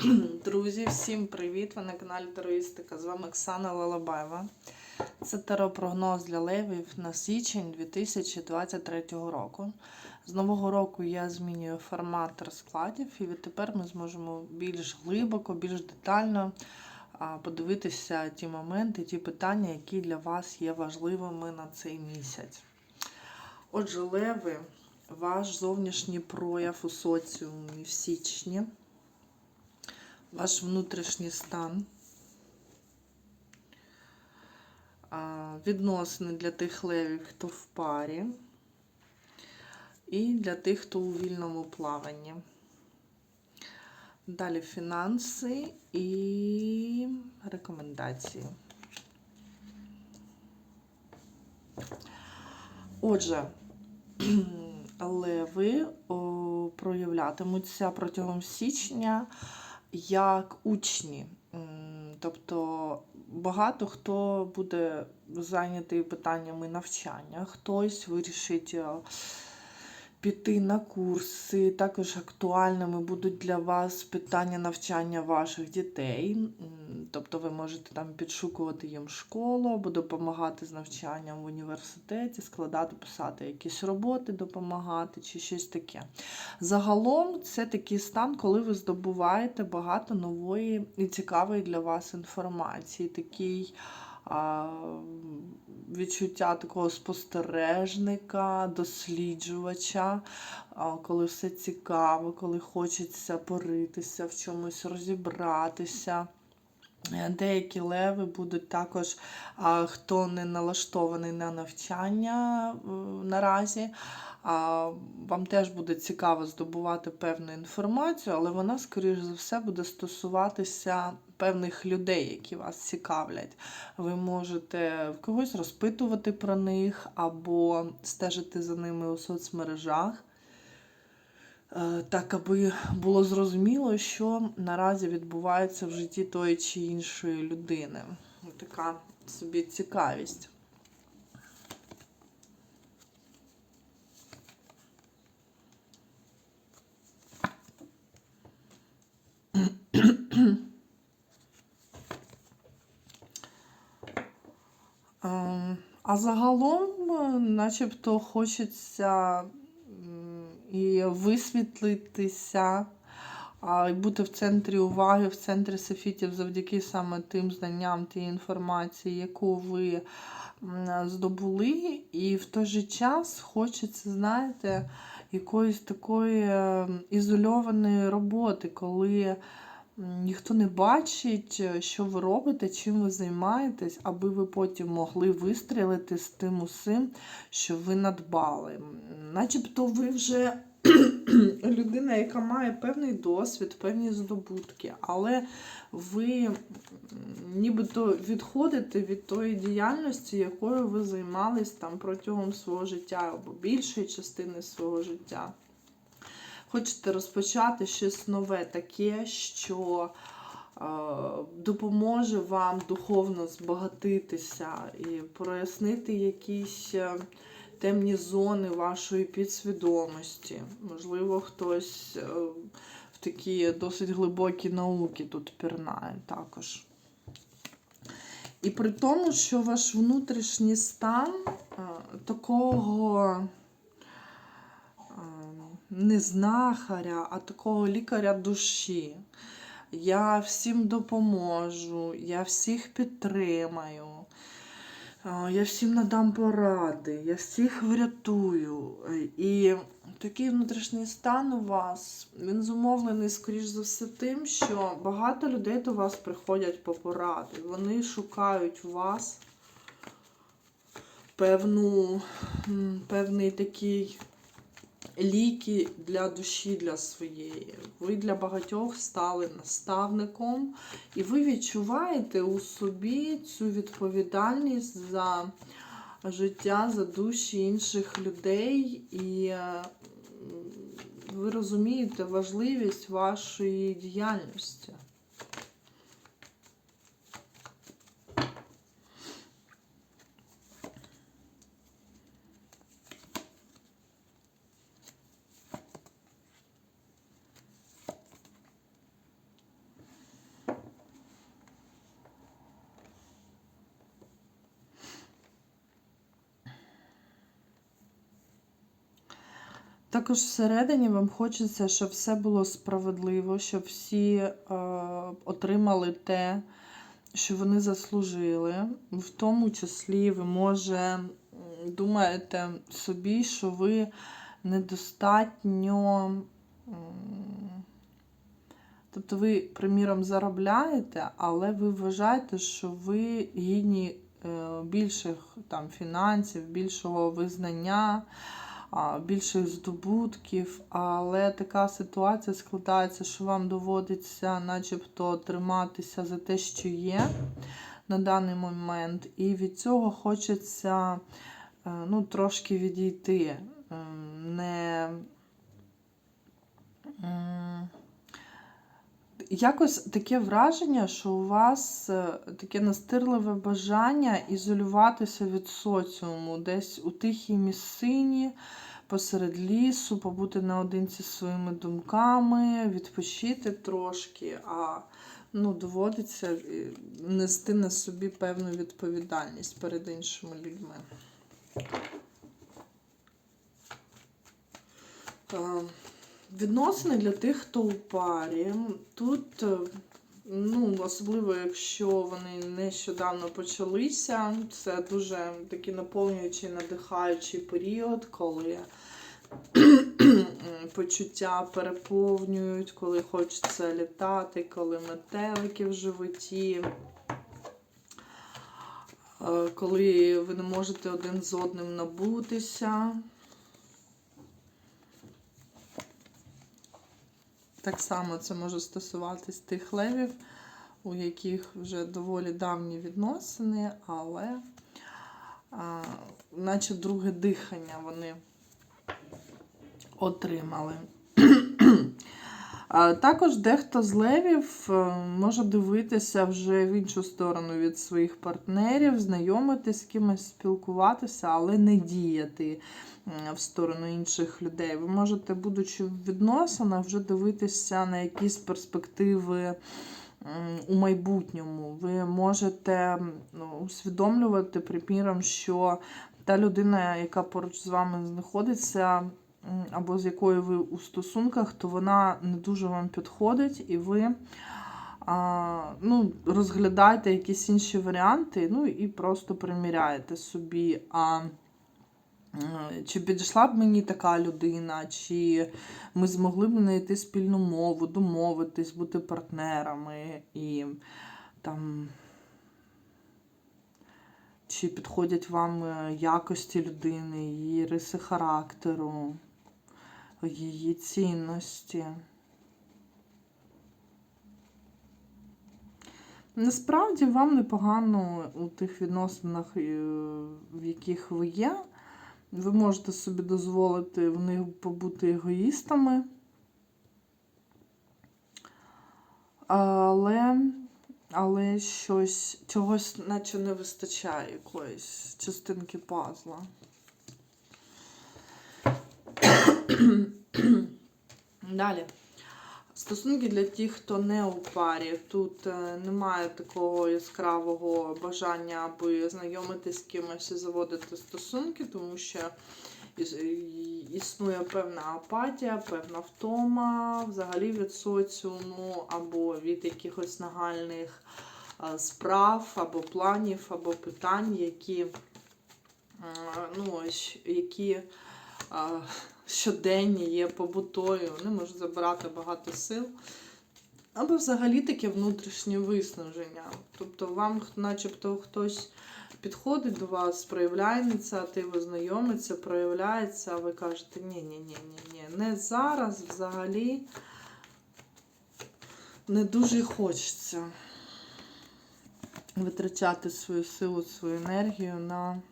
Друзі, всім привіт! Ви на каналі Тароїстика. З вами Оксана Лалабаєва. Це теропрогноз для левів на січень 2023 року. З нового року я змінюю формат розкладів, і відтепер ми зможемо більш глибоко, більш детально подивитися ті моменти, ті питання, які для вас є важливими на цей місяць. Отже, леви, ваш зовнішній прояв у соціумі в січні ваш внутрішній стан, відносини для тих левів, хто в парі, і для тих, хто у вільному плаванні. Далі фінанси і рекомендації. Отже, леви проявлятимуться протягом січня як учні. Тобто багато хто буде зайнятий питаннями навчання, хтось вирішить е, піти на курси. Також актуальними будуть для вас питання навчання ваших дітей. Тобто ви можете там підшукувати їм школу або допомагати з навчанням в університеті, складати, писати якісь роботи, допомагати чи щось таке. Загалом це такий стан, коли ви здобуваєте багато нової і цікавої для вас інформації. Такий відчуття такого спостережника, досліджувача, коли все цікаво, коли хочеться поритися, в чомусь розібратися. Е, Деякі леви будуть також, хто не налаштований на навчання е, наразі. Вам теж буде цікаво здобувати певну інформацію, але вона, скоріш за все, буде стосуватися певних людей, які вас цікавлять. Ви можете в когось розпитувати про них або стежити за ними у соцмережах. Е, Так, аби було зрозуміло, що наразі відбувається в житті тої чи іншої людини. Така собі цікавість. А загалом, е, начебто, хочеться і висвітлитися, і бути в центрі уваги, в центрі софітів завдяки саме тим знанням, тій інформації, яку ви здобули. І в той же час хочеться, знаєте, якоїсь такої ізольованої роботи, коли ніхто не бачить, е, що ви робите, чим ви займаєтесь, аби ви потім могли вистрілити з тим усім, що ви надбали. Начебто ви вже людина, яка має певний досвід, певні здобутки, але ви нібито відходите від тої діяльності, якою ви займались там протягом свого життя або більшої частини свого життя. Хочете розпочати щось нове, таке, що е, допоможе вам духовно збагатитися і прояснити якісь е, темні зони вашої підсвідомості. Можливо, хтось е, в такі досить глибокі науки тут пірнає також. І при тому, що ваш внутрішній стан е, такого не знахаря, а такого лікаря душі. Я всім допоможу, я всіх підтримаю, я всім надам поради, я всіх врятую. І такий внутрішній стан у вас, він зумовлений, скоріш за все, тим, що багато людей до вас приходять по поради. Вони шукають у вас певну, певний такий ліки для душі для своєї. Ви для багатьох стали наставником, і ви відчуваєте у собі цю відповідальність за життя, за душі інших людей, і е, ви розумієте важливість вашої діяльності. Також всередині вам хочеться, щоб все було справедливо, щоб всі е, отримали те, що вони заслужили. В тому числі ви може думаєте собі, що ви недостатньо. Тобто ви, приміром, заробляєте, але ви вважаєте, що ви гідні е, більших там, фінансів, більшого визнання, більших здобутків. Але така ситуація складається, що вам доводиться начебто триматися за те, що є на даний момент. І від цього хочеться е, ну, трошки відійти. Ем, Не... Якось таке враження, що у вас е, таке настирливе бажання ізолюватися від соціуму, десь у тихій місцині, посеред лісу, побути наодинці зі своїми думками, відпочити трошки, а ну, доводиться е, нести на собі певну відповідальність перед іншими людьми. Е, Відносини для тих, хто у парі. Тут, е, ну, особливо, якщо вони нещодавно почалися, це дуже такий наповнюючий, надихаючий період, коли почуття переповнюють, коли хочеться літати, коли метелики в животі. е, Коли ви не можете один з одним набутися. Так само це може стосуватись тих левів, у яких вже доволі давні відносини, але а, наче друге дихання вони отримали. Також дехто з левів е, може дивитися вже в іншу сторону від своїх партнерів, знайомитись з кимось, спілкуватися, але не діяти в сторону інших людей. Ви можете, будучи в відносинах, вже дивитися на якісь перспективи у майбутньому. Ви можете ну, усвідомлювати, приміром, що та людина, яка поруч з вами знаходиться, або з якою ви у стосунках, то вона не дуже вам підходить, і ви а, ну, розглядаєте якісь інші варіанти, ну і просто приміряєте собі. А Чи підійшла б мені така людина, чи ми змогли б знайти спільну мову, домовитись, бути партнерами і там. Чи підходять вам е, якості людини, її риси характеру, її цінності. Насправді вам непогано у тих відносинах, е, в яких ви є. Ви можете собі дозволити в них побути егоїстами. Але, але щось, чогось наче не вистачає якоїсь частинки пазла. Далі. Стосунки для тих, хто не у парі. Тут е, немає такого яскравого бажання, аби знайомитись з кимось і заводити стосунки, тому що існує певна апатія, певна втома взагалі від соціуму, або від якихось нагальних е, справ, або планів, або питань, які, е, ну, які а, щоденні є побутою, вони можуть забирати багато сил. Або взагалі таке внутрішнє виснаження. Тобто вам начебто хтось підходить до вас, проявляє ініціативу, знайомиться, проявляється, а ви кажете, ні, ні, ні, ні, ні, не зараз взагалі не дуже хочеться витрачати свою силу, свою енергію на.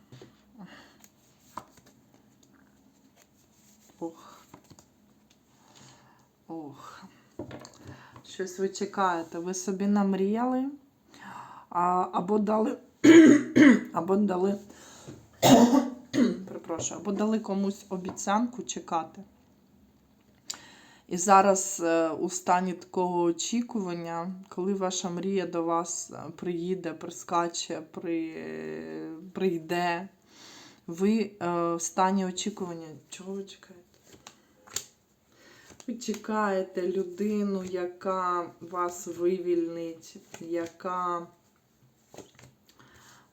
Ох. Щось ви чекаєте. Ви собі намріяли, а, або дали, або дали, перепрошую, або дали комусь обіцянку чекати. І зараз е, у стані такого очікування, коли ваша мрія до вас е, приїде, прискаче, при, прийде, ви е, в стані очікування. Чого ви чекаєте? Ви чекаєте людину, яка вас вивільнить, яка,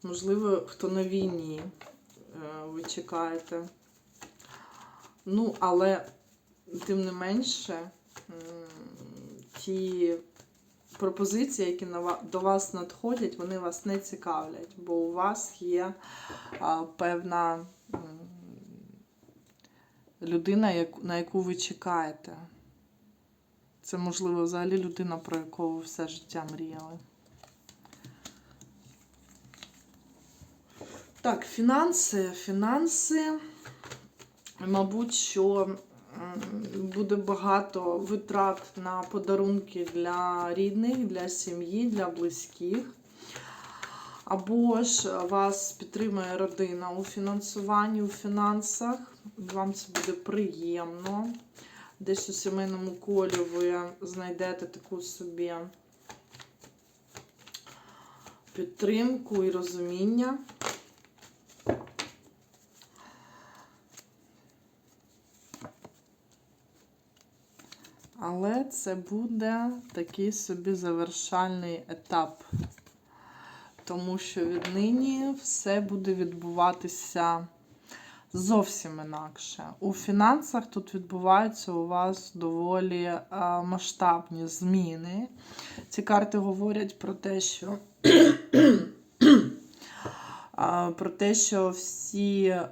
можливо, хто на війні е, ви чекаєте. Ну, але тим не менше, ті пропозиції, які до вас надходять, вони вас не цікавлять, бо у вас є певна людина, на яку ви чекаєте. Це, можливо, взагалі людина, про яку ви все життя мріяли. Так, фінанси. Фінанси, мабуть, що буде багато витрат на подарунки для рідних, для сім'ї, для близьких. Або ж вас підтримує родина у фінансуванні, у фінансах. Вам це буде приємно. Десь у сімейному колі ви знайдете таку собі підтримку і розуміння. Але це буде такий собі завершальний етап. Тому що віднині все буде відбуватися зовсім інакше. У фінансах тут відбуваються у вас доволі е, масштабні зміни. Ці карти говорять про те, що про те, що всі е,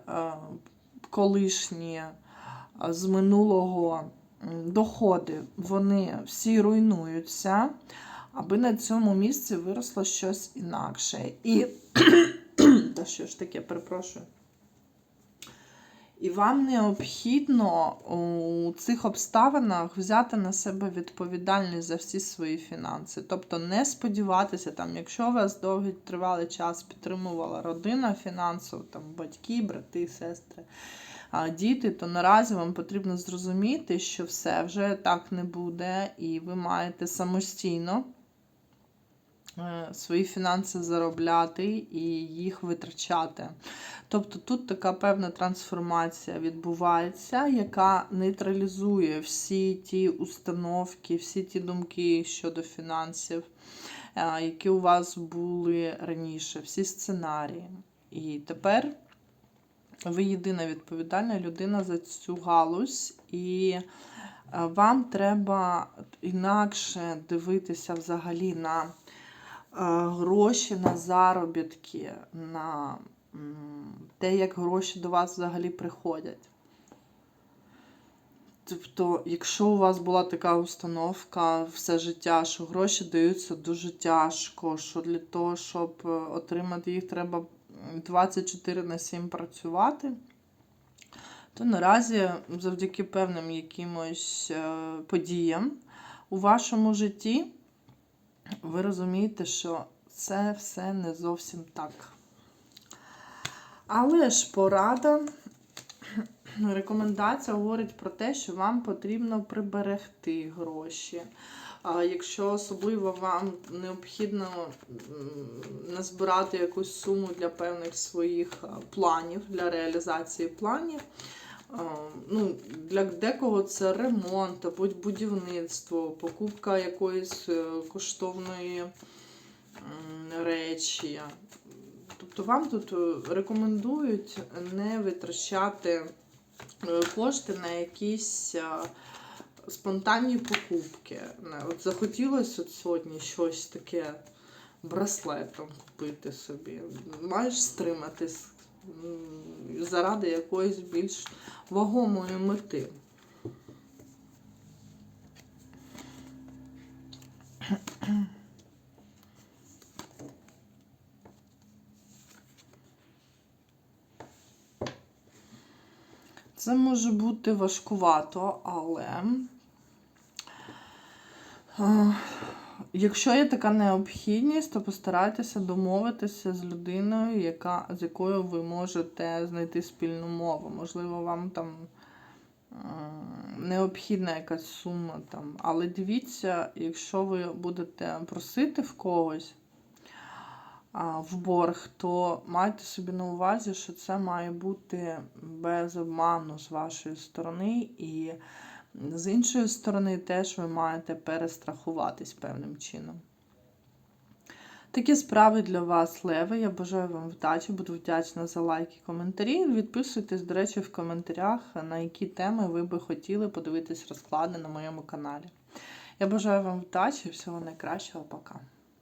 колишні е, з минулого доходи, вони всі руйнуються, аби на цьому місці виросло щось інакше. І та що ж таке, перепрошую. І вам необхідно у цих обставинах взяти на себе відповідальність за всі свої фінанси. Тобто не сподіватися, там, якщо вас довгий тривалий час підтримувала родина фінансово, там батьки, брати, сестри, діти, то наразі вам потрібно зрозуміти, що все вже так не буде, і ви маєте самостійно свої фінанси заробляти і їх витрачати. Тобто тут така певна трансформація відбувається, яка нейтралізує всі ті установки, всі ті думки щодо фінансів, е, які у вас були раніше, всі сценарії. І тепер ви єдина відповідальна людина за цю галузь, і е, вам треба інакше дивитися взагалі на е, гроші, на заробітки, на те, як гроші до вас взагалі приходять. Тобто, якщо у вас була така установка все життя, що гроші даються дуже тяжко, що для того, щоб е, отримати їх, треба 24 на 7 працювати, то наразі завдяки певним якимось е, подіям у вашому житті ви розумієте, що це все не зовсім так. Але ж порада, рекомендація говорить про те, що вам потрібно приберегти гроші. Якщо особливо вам необхідно назбирати якусь суму для певних своїх планів, для реалізації планів, ну, для декого це ремонт або будівництво, покупка якоїсь е, коштовної речі. Тобто вам тут е, рекомендують не витрачати е, кошти на якісь спонтанні покупки. От захотілося от сьогодні щось таке браслетом купити собі. Маєш стриматись заради якоїсь більш вагомої мети. Це може бути важкувато, але е, якщо є така необхідність, то постарайтеся домовитися з людиною, яка, з якою ви можете знайти спільну мову. Можливо, вам там е, необхідна якась сума. Там. Але дивіться, якщо ви будете просити в когось в борг, то майте собі на увазі, що це має бути без обману з вашої сторони, і З іншої сторони, теж ви маєте перестрахуватись певним чином. Такі справи для вас, Леви. Я бажаю вам вдачі, буду вдячна за лайки, коментарі. Відписуйтесь, до речі, в коментарях, на які теми ви би хотіли подивитись розклади на моєму каналі. Я бажаю вам вдачі, всього найкращого, пока.